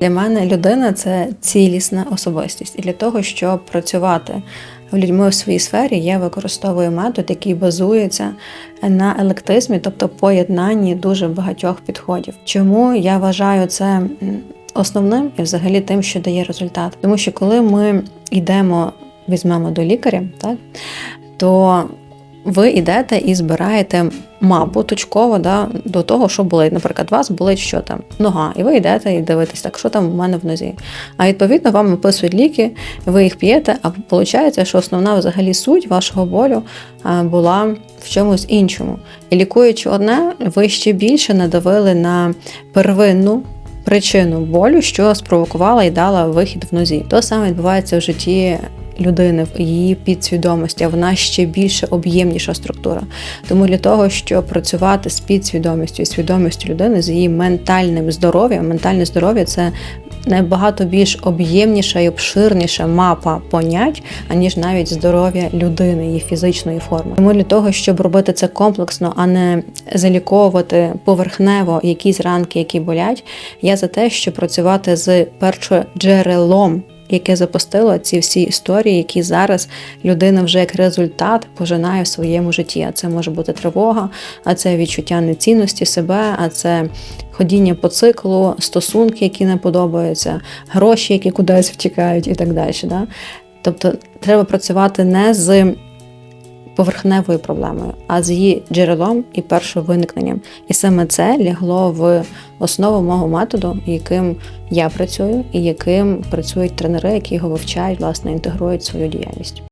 Для мене людина це цілісна особистість. І для того, щоб працювати людьми в своїй сфері, я використовую метод, який базується на електизмі, тобто поєднанні дуже багатьох підходів. Чому я вважаю це основним і взагалі тим, що дає результат? Тому що коли ми йдемо, візьмемо до лікаря, так то ви йдете і збираєте мапу точково да, до того, що болить. Наприклад, у вас болить що там? Нога, і ви йдете і дивитесь, так, що там в мене в нозі. А відповідно вам виписують ліки, ви їх п'єте, а виходить, що основна взагалі суть вашого болю була в чомусь іншому. І лікуючи одне, ви ще більше надавили на первинну. Причину болю, що спровокувала і дала вихід в нозі. То саме відбувається в житті людини, в її підсвідомості, а вона ще більше об'ємніша структура. Тому для того, щоб працювати з підсвідомістю і свідомістю людини, з її ментальним здоров'ям, ментальне здоров'я це набагато більш об'ємніша і обширніша мапа понять, аніж навіть здоров'я людини, її фізичної форми. Тому для того, щоб робити це комплексно, а не заліковувати поверхнево якісь ранки, які болять, я за те, щоб працювати з першоджерелом яке запустило ці всі історії, які зараз людина вже як результат пожинає в своєму житті. А це може бути тривога, а це відчуття нецінності себе, а це ходіння по циклу, стосунки, які не подобаються, гроші, які кудись втікають, і так далі. Да? Тобто треба працювати не з поверхневою проблемою, а з її джерелом і першим виникненням. І саме це лягло в основу мого методу, яким я працюю, і яким працюють тренери, які його вивчають, власне, інтегрують свою діяльність.